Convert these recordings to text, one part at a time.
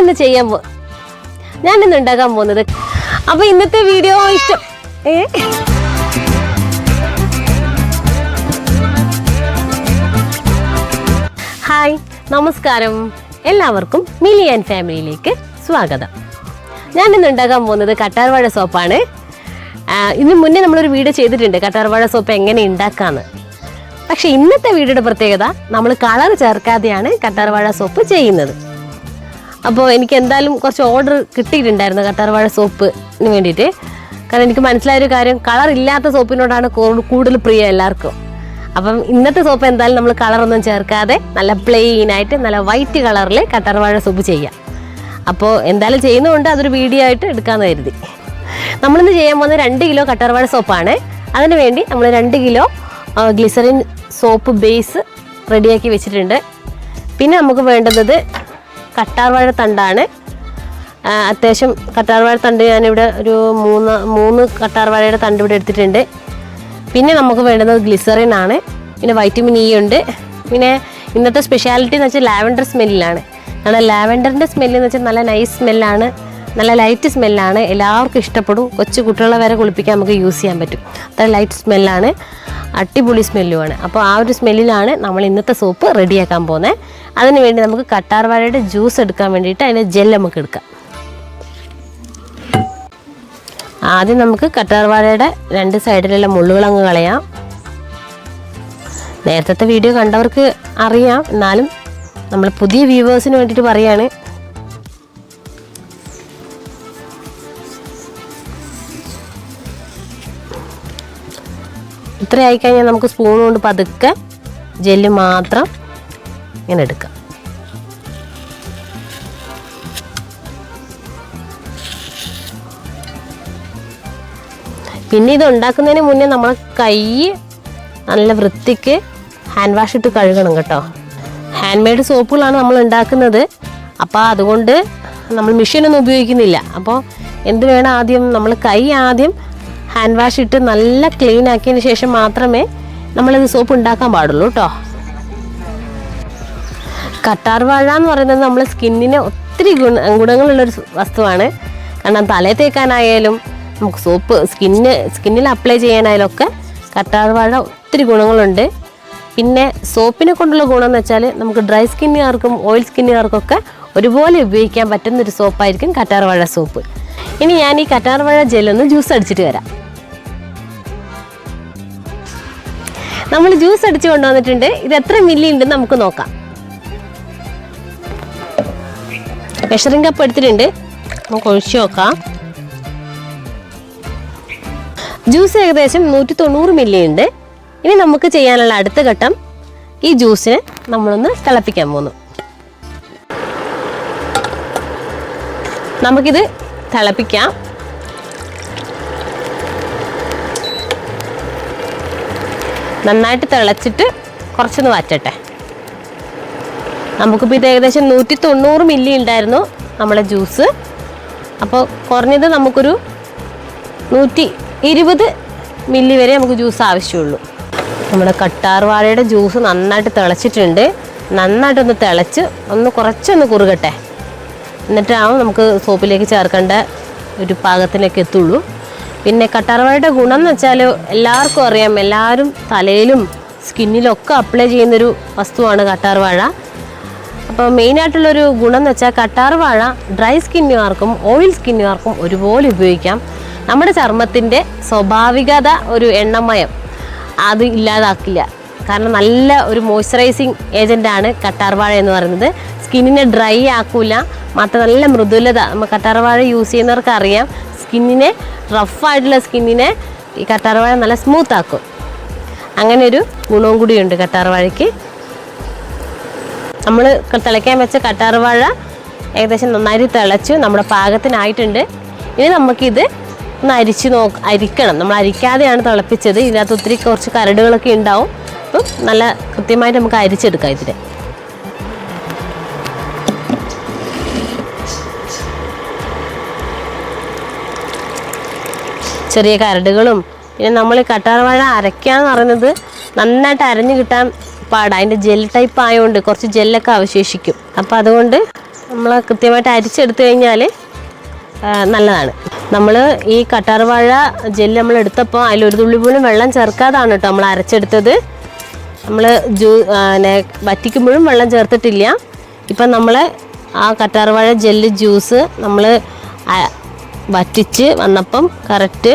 ഇന്ന് ചെയ്യാൻ പോ ഞാൻ ഇന്ന് ഉണ്ടാക്കാൻ പോകുന്നത് അപ്പൊ ഇന്നത്തെ വീഡിയോ ഇഷ്ടം ഏ? ഹായ് നമസ്കാരം. എല്ലാവർക്കും മിലി ആൻഡ് ഫാമിലിയിലേക്ക് സ്വാഗതം. ഞാൻ ഇന്ന് ഉണ്ടാക്കാൻ പോകുന്നത് കട്ടാർവാഴ സോപ്പാണ്. ഇതിന് മുന്നേ നമ്മളൊരു വീഡിയോ ചെയ്തിട്ടുണ്ട് കട്ടാർവാഴ സോപ്പ് എങ്ങനെ ഉണ്ടാക്കാന്ന്. പക്ഷെ ഇന്നത്തെ വീഡിയോയുടെ പ്രത്യേകത നമ്മൾ കളർ ചേർക്കാതെയാണ് കട്ടാർവാഴ സോപ്പ് ചെയ്യുന്നത്. അപ്പോൾ എനിക്ക് എന്തായാലും കുറച്ച് ഓർഡർ കിട്ടിയിട്ടുണ്ടായിരുന്നു കട്ടാർവാഴ സോപ്പിന് വേണ്ടിയിട്ട്. കാരണം എനിക്ക് മനസ്സിലായൊരു കാര്യം കളർ ഇല്ലാത്ത സോപ്പിനോടാണ് കൂടുതൽ പ്രിയം എല്ലാവർക്കും. അപ്പം ഇന്നത്തെ സോപ്പ് എന്തായാലും നമ്മൾ കളറൊന്നും ചേർക്കാതെ നല്ല പ്ലെയിൻ ആയിട്ട് നല്ല വൈറ്റ് കളറിൽ കട്ടാർവാഴ സോപ്പ് ചെയ്യാം. അപ്പോൾ എന്തായാലും ചെയ്യുന്നതുകൊണ്ട് അതൊരു വീഡിയോ ആയിട്ട് എടുക്കാമെന്ന് കരുതി. നമ്മളിന്ന് ചെയ്യാൻ പോകുന്നത് രണ്ട് കിലോ കട്ടാർവാഴ സോപ്പാണ്. അതിന് വേണ്ടി നമ്മൾ രണ്ട് കിലോ ഗ്ലിസറിൻ സോപ്പ് ബേസ് റെഡിയാക്കി വെച്ചിട്ടുണ്ട്. പിന്നെ നമുക്ക് വേണ്ടുന്നത് കട്ടാർവാഴ തണ്ടാണ്. അത്യാവശ്യം കട്ടാർവാഴ തണ്ട് ഞാനിവിടെ ഒരു മൂന്ന് മൂന്ന് കട്ടാർവാഴയുടെ തണ്ട് ഇവിടെ എടുത്തിട്ടുണ്ട്. പിന്നെ നമുക്ക് വേണ്ടുന്നത് ഗ്ലിസറിൻ ആണ്. പിന്നെ വൈറ്റമിൻ ഇ ഉണ്ട്. പിന്നെ ഇന്നത്തെ സ്പെഷ്യാലിറ്റി എന്ന് വെച്ചാൽ ലാവൻഡർ സ്മെല്ലിലാണ് കാരണം ലാവൻഡറിന്റെ സ്മെല്ല് എന്ന് വെച്ചാൽ നല്ല നൈസ് സ്മെല്ലാണ് നല്ല ലൈറ്റ് സ്മെല്ലാണ് എല്ലാവർക്കും ഇഷ്ടപ്പെടും. കൊച്ചു കുട്ടികളെ വരെ കുളിപ്പിക്കാൻ നമുക്ക് യൂസ് ചെയ്യാൻ പറ്റും. അത്ര ലൈറ്റ് സ്മെല്ലാണ് അടിപൊളി സ്മെല്ലുമാണ് അപ്പോൾ ആ ഒരു സ്മെല്ലിലാണ് നമ്മൾ ഇന്നത്തെ സോപ്പ് റെഡിയാക്കാൻ പോകുന്നത് അതിന് വേണ്ടി നമുക്ക് കട്ടാർവാഴയുടെ ജ്യൂസ് എടുക്കാൻ വേണ്ടിയിട്ട് അതിന്റെ ജെൽ നമുക്ക് എടുക്കാം. ആദ്യം നമുക്ക് കട്ടാർവാഴയുടെ രണ്ട് സൈഡിലുള്ള മുള്ളുകൾ അങ്ങ് കളയാം. നേരത്തെ വീഡിയോ കണ്ടവർക്ക് അറിയാം. എന്നാലും നമ്മൾ പുതിയ വ്യൂവേഴ്സിന് വേണ്ടിയിട്ട് പറയാണ്. ഇത്ര ആയിക്കഴിഞ്ഞാൽ നമുക്ക് സ്പൂൺ കൊണ്ട് പതുക്കെ ജെല്ല് മാത്രം ഇങ്ങനെ എടുക്കാം. പിന്നെ ഇത് ഉണ്ടാക്കുന്നതിന് മുന്നേ നമ്മൾ കൈ നല്ല വൃത്തിക്ക് ഹാൻഡ് വാഷ് ഇട്ട് കഴുകണം കേട്ടോ. ഹാൻഡ് മെയ്ഡ് സോപ്പുകളാണ് നമ്മൾ ഉണ്ടാക്കുന്നത്. അപ്പോൾ അതുകൊണ്ട് നമ്മൾ മെഷീനൊന്നും ഉപയോഗിക്കുന്നില്ല. അപ്പോൾ എന്ത് വേണം ആദ്യം? നമ്മൾ കൈ ആദ്യം ഹാൻഡ് വാഷ് ഇട്ട് നല്ല ക്ലീൻ ആക്കിയതിന് ശേഷം മാത്രമേ നമ്മളിത് സോപ്പ് ഉണ്ടാക്കാൻ പാടുള്ളൂ കേട്ടോ കട്ടാർ വാഴ എന്ന് പറയുന്നത് നമ്മുടെ സ്കിന്നിന് ഒത്തിരി ഗുണ ഗുണങ്ങളുള്ളൊരു വസ്തുവാണ്. കാരണം തലയിൽ തേക്കാനായാലും നമുക്ക് സോപ്പ് സ്കിന്ന് സ്കിന്നിൽ അപ്ലൈ ചെയ്യാനായാലും ഒക്കെ കട്ടാർ വാഴ ഒത്തിരി ഗുണങ്ങളുണ്ട്. പിന്നെ സോപ്പിനെ കൊണ്ടുള്ള ഗുണം എന്ന് വെച്ചാൽ നമുക്ക് ഡ്രൈ സ്കിന്നുകാർക്കും ഓയിൽ സ്കിന്നുകാർക്കൊക്കെ ഒരുപോലെ ഉപയോഗിക്കാൻ പറ്റുന്നൊരു സോപ്പായിരിക്കും കറ്റാർവാഴ സോപ്പ് ഇനി ഞാൻ ഈ കറ്റാർവാഴ ജെല്ലൊന്ന് ജ്യൂസ് അടിച്ചിട്ട് വരാം. നമ്മൾ ജ്യൂസ് അടിച്ച് കൊണ്ടുവന്നിട്ടുണ്ട്. ഇത് എത്ര മില്ലി ഉണ്ടെന്ന് നമുക്ക് നോക്കാം. മെഷറിംഗ് കപ്പ് എടുത്തിട്ടുണ്ട്. നമുക്ക് ഒഴിച്ചു നോക്കാം. ജ്യൂസ് ഏകദേശം നൂറ്റി തൊണ്ണൂറ് മില്ലി ഉണ്ട്. ഇനി നമുക്ക് ചെയ്യാനുള്ള അടുത്ത ഘട്ടം ഈ ജ്യൂസിനെ നമ്മളൊന്ന് തിളപ്പിക്കാൻ പോകുന്നു. നമുക്കിത് തിളപ്പിക്കാം. നന്നായിട്ട് തിളച്ചിട്ട് കുറച്ചൊന്ന് വാറ്റട്ടെ. നമുക്കിപ്പോൾ ഇത് ഏകദേശം നൂറ്റി തൊണ്ണൂറ് മില്ലി ഉണ്ടായിരുന്നു നമ്മളെ ജ്യൂസ്. അപ്പോൾ കുറഞ്ഞത് നമുക്കൊരു നൂറ്റി ഇരുപത് മില്ലി വരെ നമുക്ക് ജ്യൂസ് ആവശ്യമുള്ളൂ. നമ്മുടെ കട്ടാർ വാഴയുടെ ജ്യൂസ് നന്നായിട്ട് തിളച്ചിട്ടുണ്ട്. നന്നായിട്ടൊന്ന് തിളച്ച് ഒന്ന് കുറച്ചൊന്ന് കുറുകട്ടെ. എന്നിട്ടാവും നമുക്ക് സോപ്പിലേക്ക് ചേർക്കേണ്ട ഒരു പാകത്തിലേക്ക് എത്തുള്ളൂ. പിന്നെ കട്ടാർവാഴയുടെ ഗുണം എന്ന് വെച്ചാൽ എല്ലാവർക്കും അറിയാം എല്ലാവരും തലയിലും സ്കിന്നിലൊക്കെ അപ്ലൈ ചെയ്യുന്നൊരു വസ്തുവാണ് കട്ടാർവാഴ അപ്പോൾ മെയിനായിട്ടുള്ളൊരു ഗുണം എന്ന് വെച്ചാൽ കട്ടാർവാഴ ഡ്രൈ സ്കിന്നുകാർക്കും ഓയിൽ സ്കിന്നുകാർക്കും ഒരുപോലെ ഉപയോഗിക്കാം. നമ്മുടെ ചർമ്മത്തിന്റെ സ്വാഭാവികത ഒരു എണ്ണമയം അത് ഇല്ലാതാക്കില്ല. കാരണം നല്ല ഒരു മോയ്സ്ചറൈസിങ് ഏജന്റാണ് കട്ടാർവാഴ എന്ന് പറയുന്നത്. സ്കിന്നിനെ ഡ്രൈ ആക്കൂല മാത്രം നല്ല മൃദുലത നമ്മൾ കട്ടാർവാഴ യൂസ് ചെയ്യുന്നവർക്ക് അറിയാം സ്കിന്നിനെ റഫായിട്ടുള്ള സ്കിന്നിനെ ഈ കട്ടാറവാഴ നല്ല സ്മൂത്ത് ആക്കും. അങ്ങനെ ഒരു ഗുണവും കൂടിയുണ്ട് കട്ടാറവാഴയ്ക്ക് നമ്മൾ തിളയ്ക്കാൻ വെച്ച കട്ടാറവാഴ ഏകദേശം നന്നായി തിളച്ചു നമ്മുടെ പാകത്തിനായിട്ടുണ്ട്. ഇനി നമുക്കിത് ഒന്ന് അരിച്ച് നോ അരിക്കണം. നമ്മൾ അരിക്കാതെയാണ് തിളപ്പിച്ചത്. ഇതിനകത്ത് ഒത്തിരി കുറച്ച് കരടുകളൊക്കെ ഉണ്ടാവും. അപ്പം നല്ല കൃത്യമായിട്ട് നമുക്ക് അരിച്ചെടുക്കാം ഇതിനെ. ചെറിയ കരടുകളും പിന്നെ നമ്മൾ ഈ കട്ടാർവാഴ അരയ്ക്കാന്ന് പറയുന്നത് നന്നായിട്ട് അരഞ്ഞു കിട്ടാൻ പാടാ. അതിന്റെ ജെൽ ടൈപ്പ് ആയതുകൊണ്ട് കുറച്ച് ജെല്ലൊക്കെ അവശേഷിക്കും. അപ്പോൾ അതുകൊണ്ട് നമ്മൾ കൃത്യമായിട്ട് അരിച്ചെടുത്തു കഴിഞ്ഞാൽ നല്ലതാണ്. നമ്മൾ ഈ കട്ടാർവാഴ ജെല്ല് നമ്മൾ എടുത്തപ്പോൾ അതിൽ ഒരു തുള്ളി പോലും വെള്ളം ചേർക്കാതാണ് കേട്ടോ നമ്മൾ അരച്ചെടുത്തത്. നമ്മൾ ജ്യൂ വറ്റിക്കുമ്പോഴും വെള്ളം ചേർത്തിട്ടില്ല. ഇപ്പം നമ്മൾ ആ കറ്റാർവാഴ ജെല്ല് ജ്യൂസ് നമ്മൾ വറ്റിച്ച് വന്നപ്പം കറക്റ്റ്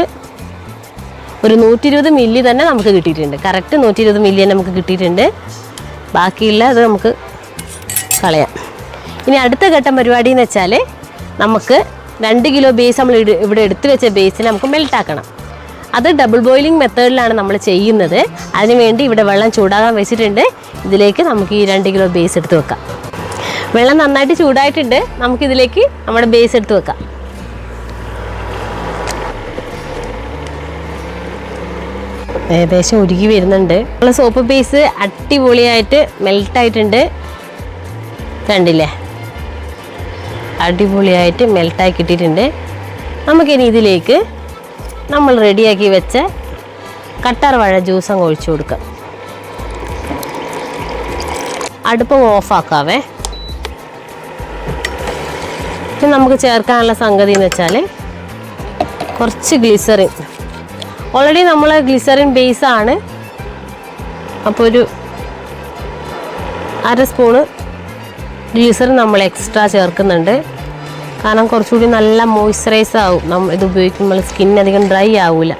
ഒരു നൂറ്റി ഇരുപത് മില്ലി തന്നെ നമുക്ക് കിട്ടിയിട്ടുണ്ട്. കറക്റ്റ് നൂറ്റി ഇരുപത് മില്ലി തന്നെ നമുക്ക് കിട്ടിയിട്ടുണ്ട്. ബാക്കിയുള്ള അത് നമുക്ക് കളയാം. ഇനി അടുത്ത ഘട്ടം പരിപാടി എന്ന് വെച്ചാൽ നമുക്ക് രണ്ട് കിലോ ബേസ് നമ്മൾ ഇവിടെ എടുത്തു വെച്ച ബേസിനെ നമുക്ക് മെൽട്ടാക്കണം അത് ഡബിൾ ബോയിലിംഗ് മെത്തേഡിലാണ് നമ്മൾ ചെയ്യുന്നത്. അതിനുവേണ്ടി ഇവിടെ വെള്ളം ചൂടാകാൻ വെച്ചിട്ടുണ്ട്. ഇതിലേക്ക് നമുക്ക് ഈ രണ്ട് കിലോ ബേസ് എടുത്ത് വെക്കാം. വെള്ളം നന്നായിട്ട് ചൂടായിട്ടുണ്ട്. നമുക്കിതിലേക്ക് നമ്മുടെ ബേസ് എടുത്ത് വെക്കാം. ഏകദേശം ഉരുകി വരുന്നുണ്ട്. നമ്മളെ സോപ്പ് പീസ് അടിപൊളിയായിട്ട് മെൽട്ടായിട്ടുണ്ട് കണ്ടില്ലേ? അടിപൊളിയായിട്ട് മെൽട്ടായി കിട്ടിയിട്ടുണ്ട്. നമുക്കിനി ഇതിലേക്ക് നമ്മൾ റെഡിയാക്കി വെച്ച കട്ടാർ വാഴ ജ്യൂസ് അങ്ങ് ഒഴിച്ചു കൊടുക്കാം. അടുപ്പം ഓഫാക്കാവേ നമുക്ക് ചേർക്കാനുള്ള സംഗതി എന്ന് വെച്ചാൽ കുറച്ച് ഗ്ലിസറിൻ ഓൾറെഡി നമ്മൾ ഗ്ലിസറിൻ ബേസ് ആണ്. അപ്പോൾ ഒരു അര സ്പൂണ് ഗ്ലിസറിൻ നമ്മൾ എക്സ്ട്രാ ചേർക്കുന്നുണ്ട്. കാരണം കുറച്ചുകൂടി നല്ല മോയ്സ്ചറൈസ് ആവും. നമ്മൾ ഇത് ഉപയോഗിക്കുമ്പോൾ സ്കിൻ അധികം ഡ്രൈ ആവില്ല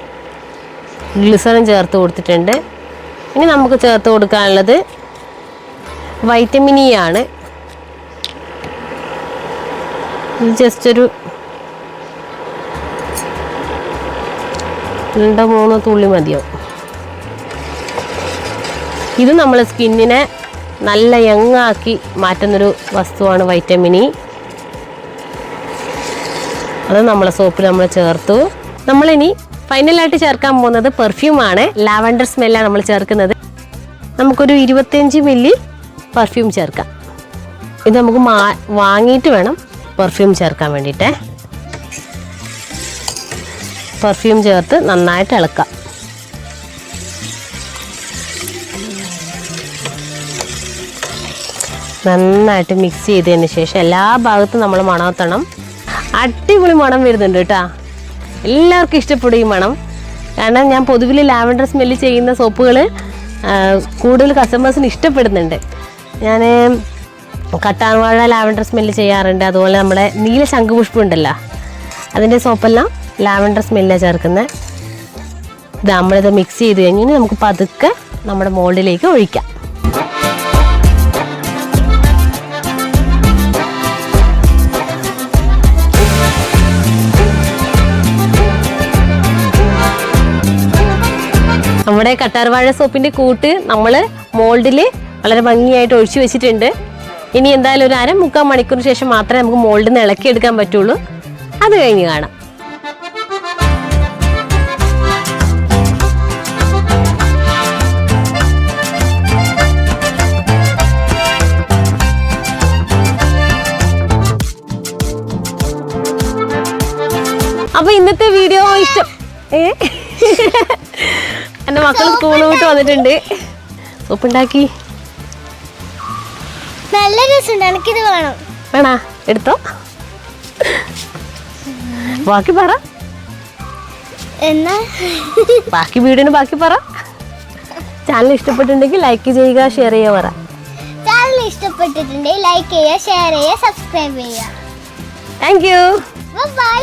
ഗ്ലിസറിൻ ചേർത്ത് കൊടുത്തിട്ടുണ്ട്. ഇനി നമുക്ക് ചേർത്ത് കൊടുക്കാനുള്ളത് വൈറ്റമിൻ ഇ ആണ്. ഇത് ജസ്റ്റ് ഒരു രണ്ടോ മൂന്നോ തുള്ളി മതിയോ ഇത് നമ്മൾ സ്കിന്നിനെ നല്ല യങ്ങാക്കി മാറ്റുന്നൊരു വസ്തുവാണ് വൈറ്റമിൻ ഇ. അത് നമ്മളെ സോപ്പിൽ നമ്മൾ ചേർത്തു. നമ്മളിനി ഫൈനലായിട്ട് ചേർക്കാൻ പോകുന്നത് പെർഫ്യൂമാണ്. ലാവൻഡർ സ്മെല്ലാണ് നമ്മൾ ചേർക്കുന്നത്. നമുക്കൊരു ഇരുപത്തിയഞ്ച് മില്ലി പെർഫ്യൂം ചേർക്കാം. ഇത് നമുക്ക് വാങ്ങിയിട്ട് വേണം പെർഫ്യൂം ചേർക്കാൻ വേണ്ടിയിട്ടേ. പെർഫ്യൂം ചേർത്ത് നന്നായിട്ട് ഇളക്കാം. നന്നായിട്ട് മിക്സ് ചെയ്തതിന് ശേഷം എല്ലാ ഭാഗത്തും നമ്മൾ മണത്തണം അടിപൊളി മണം വരുന്നുണ്ട് കേട്ടോ. എല്ലാവർക്കും ഇഷ്ടപ്പെടും ഈ മണം. കാരണം ഞാൻ പൊതുവിൽ ലാവൻഡർ സ്മെല്ല് ചെയ്യുന്ന സോപ്പുകൾ കൂടുതൽ കസ്റ്റമേഴ്സിന് ഇഷ്ടപ്പെടുന്നുണ്ട്. ഞാൻ കട്ടാൻവാഴ ലാവൻഡർ സ്മെല്ല് ചെയ്യാറുണ്ട്. അതുപോലെ നമ്മുടെ നീല ശംഖുപുഷ്പം ഉണ്ടല്ലോ. അതിന്റെ സോപ്പെല്ലാം ലാവൻഡർ സ്മെല്ലാണ് ചേർക്കുന്നത് ഇത് നമ്മളിത് മിക്സ് ചെയ്ത് കഴിഞ്ഞ് നമുക്ക് പതുക്കെ നമ്മുടെ മോൾഡിലേക്ക് ഒഴിക്കാം. നമ്മുടെ കട്ടാർവാഴ സോപ്പിന്റെ കൂട്ട് നമ്മൾ മോൾഡിൽ വളരെ ഭംഗിയായിട്ട് ഒഴിച്ചു വെച്ചിട്ടുണ്ട്. ഇനി എന്തായാലും ഒരു അര മുക്കാൽ മണിക്കൂറിന് ശേഷം മാത്രമേ നമുക്ക് മോൾഡിൽ നിന്ന് ഇളക്കിയെടുക്കാൻ പറ്റുള്ളൂ. അത് കഴിഞ്ഞ് കാണാം. അപ്പൊ ഇന്നത്തെ വീഡിയോ ഇഷ്ടം. ഏ? എന്റെ മക്കൾ സ്കൂളിൽ വിട്ട് വന്നിട്ടുണ്ട്. സൂപ്പ് ഉണ്ടാക്കി. നല്ല രസമുണ്ട്. എനിക്കിത് വേണം. വേണാ? എടുത്തോ. ബാക്കി പറ. എന്നാ? ബാക്കി വീടിന് ബാക്കി പറ. ചാനൽ ഇഷ്ടപ്പെട്ടിട്ടുണ്ടെങ്കിൽ ലൈക്ക് ചെയ്യുക ഷെയർ ചെയ്യുക പറ. ചാനൽ ഇഷ്ടപ്പെട്ടിട്ടുണ്ടെങ്കിൽ ലൈക്ക് ചെയ്യുക ഷെയർ ചെയ്യുക സബ്സ്ക്രൈബ് ചെയ്യുക. Thank you by